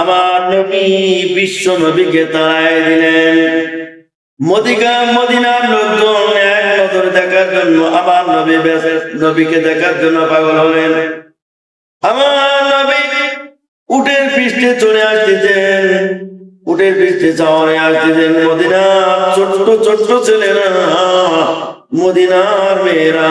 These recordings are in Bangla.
আমার নবী বিশ্ব নবীকে তাড়াই দিলেন। মদিকা মদিনার লোকজন এক নজর দেখার জন্য, আমার নবী নবীকে দেখার জন্য পাগল হলেন। আমার নবী উটের পৃষ্ঠে চলে আসতেছেন। উটের পৃষ্ঠে চাওয়ারে আসতেছেন, মদিনার ছোট্ট ছোট্ট ছেলেরা, মদিনার মেয়েরা।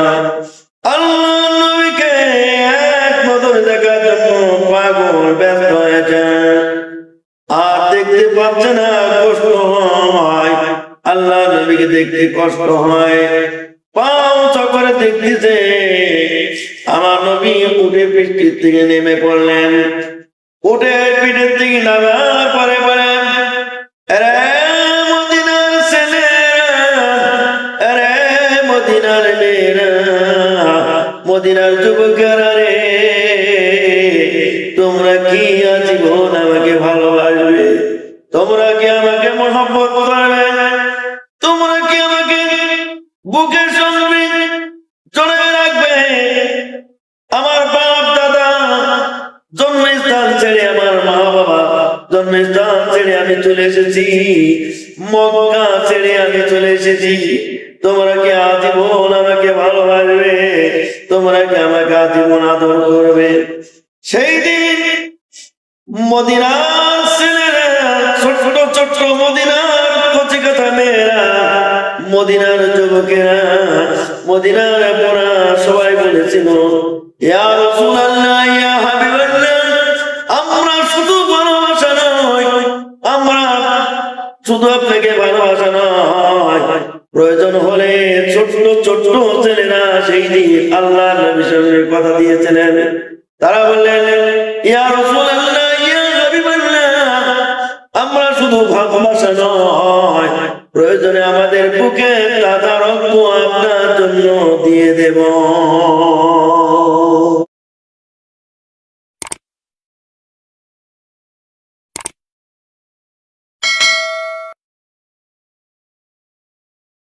পাচ্ছে না কষ্ট হয়। আল্লাহ নবীকে দেখতে কষ্ট হয়। পাও চকরে দেখতেছে। আমার নবী উঠে বৃষ্টির থেকে নেমে পড়লেন। উঠে পিঠের থেকে নামার পরে পরে মদিনার ছেলেরা রে, তোমরা কি আজীবন আমাকে ভালোবাসবে তোমরা কি আমাকে মহব্বত করবে? তোমরা কি আমাকে বুকের সঙ্গে জড়িয়ে রাখবে? আমার বাপ দাদা জন্মস্থান ছেড়ে আমার মা বাবা জন্মস্থান ছেড়ে আমি চলে এসেছি। মক্কা ছেড়ে আমি চলে এসেছি। তোমরা কি আজীবন আমাকে ভালোবাসবে? তোমরা কি আমাকে আজীবন আদর করবে? সেই দিন মদিনার ছেলেরা মদিনার কচি কথা মেয়েরা, মদিনার যুবকেরা, মদিনার সবাই বলেছিল আমরা শুধু ভালোবাসা নয়, আমরা শুধু আপনাকে ভালোবাসা নয়। প্রয়োজন হলে ছেলেরা সেই দিন আল্লাহ কথা দিয়েছিলেন। তারা বললেন, ইয়া রাসূলুল্লাহ ভালোবাসা নয়। প্রয়োজনে আমাদের বুকে তাদের আপনার জন্য দিয়ে দেব।